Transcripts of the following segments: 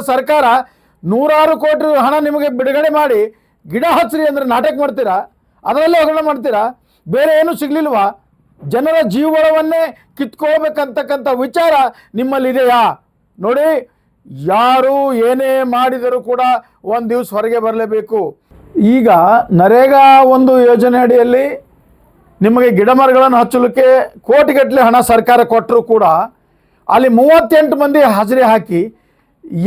ಸರ್ಕಾರ ನೂರಾರು ಕೋಟಿ ಹಣ ನಿಮಗೆ ಬಿಡುಗಡೆ ಮಾಡಿ ಗಿಡ ಹಚ್ಚಿರಿ ಅಂದ್ರೆ ನಾಟಕ ಮಾಡ್ತೀರಾ? ಅದರಲ್ಲೇ ಹಗರಣ ಮಾಡ್ತೀರಾ? ಬೇರೆ ಏನೂ ಸಿಗ್ಲಿಲ್ವಾ? ಜನರ ಜೀವಗಳವನ್ನೇ ಕಿತ್ಕೋಬೇಕಂತಕ್ಕಂಥ ವಿಚಾರ ನಿಮ್ಮಲ್ಲಿದೆಯಾ? ನೋಡಿ, ಯಾರು ಏನೇ ಮಾಡಿದರೂ ಕೂಡ ಒಂದು ದಿವಸ ಹೊರಗೆ ಬರಲೇಬೇಕು. ಈಗ ನರೇಗಾ ಒಂದು ಯೋಜನೆ ಅಡಿಯಲ್ಲಿ ನಿಮಗೆ ಗಿಡ ಮರಗಳನ್ನು ಹಚ್ಚಲಿಕ್ಕೆ ಕೋಟಿಗಟ್ಟಲೆ ಹಣ ಸರ್ಕಾರ ಕೊಟ್ಟರು ಕೂಡ ಅಲ್ಲಿ ಮೂವತ್ತೆಂಟು ಮಂದಿ ಹಾಜರಿ ಹಾಕಿ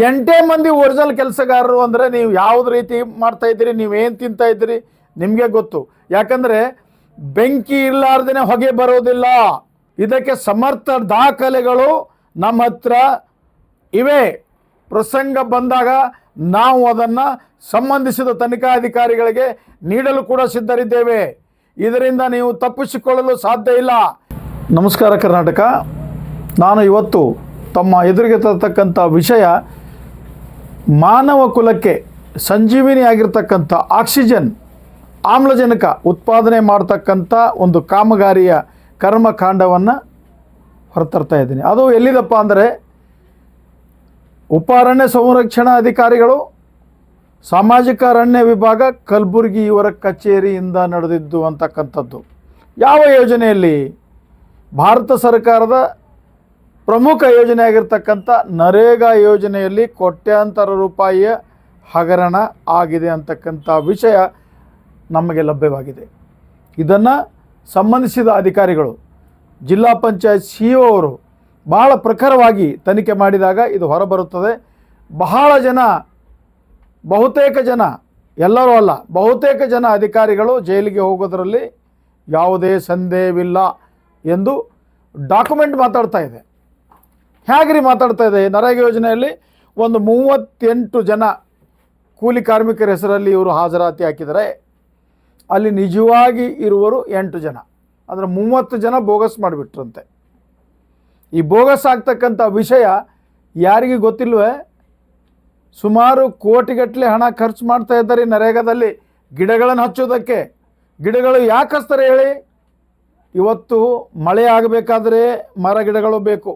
ಎಂಟೇ ಮಂದಿ ಒರಿಜಿನಲ್ ಕೆಲಸಗಾರರು ಅಂದರೆ ನೀವು ಯಾವ್ದು ರೀತಿ ಮಾಡ್ತಾ ಇದ್ದೀರಿ ನೀವೇನು ತಿಂತಾ ಇದ್ದೀರಿ ನಿಮಗೆ ಗೊತ್ತು. ಯಾಕಂದರೆ ಬೆಂಕಿ ಇರಲಾರ್ದೇ ಹೊಗೆ ಬರೋದಿಲ್ಲ. ಇದಕ್ಕೆ ಸಮರ್ಥ ದಾಖಲೆಗಳು ನಮ್ಮ ಹತ್ರ ಇವೆ. ಪ್ರಸಂಗ ಬಂದಾಗ ನಾವು ಅದನ್ನು ಸಂಬಂಧಿಸಿದ ತನಿಖಾಧಿಕಾರಿಗಳಿಗೆ ನೀಡಲು ಕೂಡ ಸಿದ್ಧರಿದ್ದೇವೆ. ಇದರಿಂದ ನೀವು ತಪ್ಪಿಸಿಕೊಳ್ಳಲು ಸಾಧ್ಯ ಇಲ್ಲ. ನಮಸ್ಕಾರ ಕರ್ನಾಟಕ. ನಾನು ಇವತ್ತು ತಮ್ಮ ಎದುರಿಗೆ ತರತಕ್ಕಂಥ ವಿಷಯ ಮಾನವ ಕುಲಕ್ಕೆ ಸಂಜೀವಿನಿ ಆಗಿರ್ತಕ್ಕಂಥ ಆಕ್ಸಿಜನ್, ಆಮ್ಲಜನಕ ಉತ್ಪಾದನೆ ಮಾಡ್ತಕ್ಕಂಥ ಒಂದು ಕಾಮಗಾರಿಯ ಕರ್ಮಕಾಂಡವನ್ನು ಹೊರತರ್ತಾ ಇದ್ದೀನಿ. ಅದು ಎಲ್ಲಿದಪ್ಪ ಅಂದರೆ ಉಪಾರಣ್ಯ ಸಂರಕ್ಷಣಾ ಅಧಿಕಾರಿಗಳು, ಸಾಮಾಜಿಕ ಅರಣ್ಯ ವಿಭಾಗ, ಕಲಬುರಗಿ ಇವರ ಕಚೇರಿಯಿಂದ ನಡೆದಿದ್ದು ಅಂತಕ್ಕಂಥದ್ದು. ಯಾವ ಯೋಜನೆಯಲ್ಲಿ? ಭಾರತ ಸರ್ಕಾರದ ಪ್ರಮುಖ ಯೋಜನೆ ಆಗಿರ್ತಕ್ಕಂಥ ನರೇಗಾ ಯೋಜನೆಯಲ್ಲಿ ಕೋಟ್ಯಾಂತರ ರೂಪಾಯಿಯ ಹಗರಣ ಆಗಿದೆ ಅಂತಕ್ಕಂಥ ವಿಷಯ ನಮಗೆ ಲಭ್ಯವಾಗಿದೆ. ಇದನ್ನು ಸಂಬಂಧಿಸಿದ ಅಧಿಕಾರಿಗಳು, ಜಿಲ್ಲಾ ಪಂಚಾಯತ್ ಸಿ ಒ ಅವರು ಬಹಳ ಪ್ರಖರವಾಗಿ ತನಿಖೆ ಮಾಡಿದಾಗ ಇದು ಹೊರಬರುತ್ತದೆ. ಬಹಳ ಜನ, ಬಹುತೇಕ ಜನ, ಎಲ್ಲರೂ ಅಲ್ಲ, ಬಹುತೇಕ ಜನ ಅಧಿಕಾರಿಗಳು ಜೈಲಿಗೆ ಹೋಗೋದರಲ್ಲಿ ಯಾವುದೇ ಸಂದೇಹವಿಲ್ಲ ಎಂದು ಡಾಕ್ಯುಮೆಂಟ್ ಮಾತಾಡ್ತಾ ಇದೆ. ಹೇಗ್ರಿ ಮಾತಾಡ್ತಾ ಇದೆ, ನರೇಗಾ ಯೋಜನೆಯಲ್ಲಿ ಒಂದು ಮೂವತ್ತೆಂಟು ಜನ ಕೂಲಿ ಕಾರ್ಮಿಕರ ಹೆಸರಲ್ಲಿ ಇವರು ಹಾಜರಾತಿ ಹಾಕಿದರೆ ಅಲ್ಲಿ ನಿಜವಾಗಿ ಇರುವರು ಎಂಟು ಜನ. ಅಂದರೆ ಮೂವತ್ತು ಜನ ಬೋಗಸ್ ಮಾಡಿಬಿಟ್ರಂತೆ. ಈ ಬೋಗಸ್ ಆಗ್ತಕ್ಕಂಥ ವಿಷಯ ಯಾರಿಗೂ ಗೊತ್ತಿಲ್ವೇ? ಸುಮಾರು ಕೋಟಿಗಟ್ಟಲೆ ಹಣ ಖರ್ಚು ಮಾಡ್ತಾ ಇದ್ದಾರೆ ನರೇಗಾದಲ್ಲಿ. ಗಿಡಗಳನ್ನು ಹಚ್ಚೋದಕ್ಕೆ. ಗಿಡಗಳು ಯಾಕೆ ಹಚ್ತಾರೆ ಹೇಳಿ? ಇವತ್ತು ಮಳೆ ಆಗಬೇಕಾದ್ರೆ ಮರ ಗಿಡಗಳು ಬೇಕು.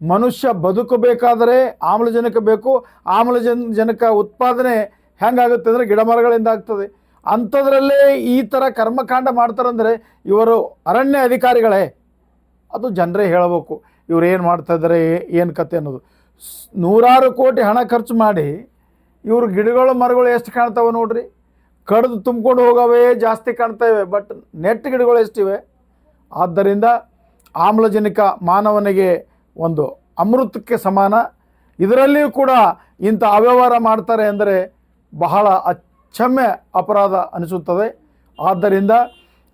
ಮನುಷ್ಯ ಬದುಕಬೇಕಾದರೆ ಆಮ್ಲಜನಕ ಬೇಕು. ಆಮ್ಲಜನ್ ಜನಕ ಉತ್ಪಾದನೆ ಹೆಂಗಾಗುತ್ತೆ ಅಂದರೆ ಗಿಡ ಮರಗಳಿಂದ ಆಗ್ತದೆ. ಅಂಥದ್ರಲ್ಲೇ ಈ ಥರ ಕರ್ಮಕಾಂಡ ಮಾಡ್ತಾರಂದರೆ ಇವರು ಅರಣ್ಯ ಅಧಿಕಾರಿಗಳೇ. ಅದು ಜನರೇ ಹೇಳಬೇಕು. ಇವ್ರು ಏನು ಮಾಡ್ತಾ ಇದ್ದಾರೆ ಏನು ಕತೆ ಅನ್ನೋದು. ನೂರಾರು ಕೋಟಿ ಹಣ ಖರ್ಚು ಮಾಡಿ ಇವರು ಗಿಡಗಳು, ಮರಗಳು ಎಷ್ಟು ಕಾಣ್ತಾವೆ ನೋಡ್ರಿ. ಕಡ್ದು ತುಂಬ್ಕೊಂಡು ಹೋಗವೇ ಜಾಸ್ತಿ ಕಾಣ್ತಾಯಿವೆ ಬಟ್ ನೆಟ್ ಗಿಡಗಳು ಎಷ್ಟಿವೆ. ಆದ್ದರಿಂದ ಆಮ್ಲಜನಕ ಮಾನವನಿಗೆ ಒಂದು ಅಮೃತಕ್ಕೆ ಸಮಾನ. ಇದರಲ್ಲಿಯೂ ಕೂಡ ಇಂಥ ಅವ್ಯವಹಾರ ಮಾಡ್ತಾರೆ ಅಂದರೆ ಬಹಳ ಅಚ್ಚಮ್ಮೆ ಅಪರಾಧ ಅನಿಸುತ್ತದೆ. ಆದ್ದರಿಂದ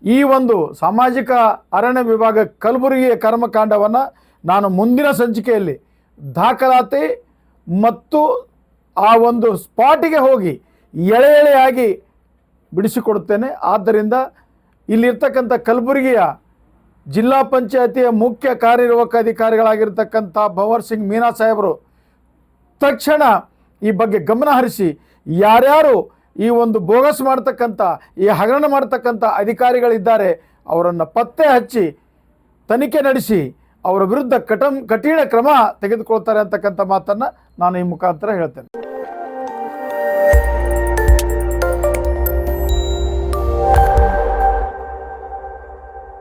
ಈ ಒಂದು ಸಾಮಾಜಿಕ ಅರಣ್ಯ ವಿಭಾಗ ಕಲಬುರಗಿಯ ಕರ್ಮಕಾಂಡವನ್ನು ನಾನು ಮುಂದಿನ ಸಂಚಿಕೆಯಲ್ಲಿ ದಾಖಲಾತಿ ಮತ್ತು ಆ ಒಂದು ಸ್ಪಾಟಿಗೆ ಹೋಗಿ ಎಳೆ ಎಳೆಯಾಗಿ ಬಿಡಿಸಿಕೊಡುತ್ತೇನೆ. ಆದ್ದರಿಂದ ಇಲ್ಲಿರ್ತಕ್ಕಂಥ ಕಲಬುರಗಿಯ ಜಿಲ್ಲಾ ಪಂಚಾಯತಿಯ ಮುಖ್ಯ ಕಾರ್ಯನಿರ್ವಾಹಕ ಅಧಿಕಾರಿಗಳಾಗಿರ್ತಕ್ಕಂಥ ಭವರ್ ಸಿಂಗ್ ಮೀನಾ ಸಾಹೇಬರು ತಕ್ಷಣ ಈ ಬಗ್ಗೆ ಗಮನ ಹರಿಸಿ ಯಾರ್ಯಾರು ಈ ಒಂದು ಬೋಗಸ್ ಮಾಡ್ತಕ್ಕಂಥ, ಈ ಹಗರಣ ಮಾಡ್ತಕ್ಕಂಥ ಅಧಿಕಾರಿಗಳಿದ್ದಾರೆ, ಅವರನ್ನು ಪತ್ತೆ ಹಚ್ಚಿ ತನಿಖೆ ನಡೆಸಿ ಅವರ ವಿರುದ್ಧ ಕಟಂ ಕಠಿಣ ಕ್ರಮ ತೆಗೆದುಕೊಳ್ತಾರೆ ಅಂತಕ್ಕಂಥ ಮಾತನ್ನು ನಾನು ಈ ಮುಖಾಂತರ ಹೇಳ್ತೇನೆ.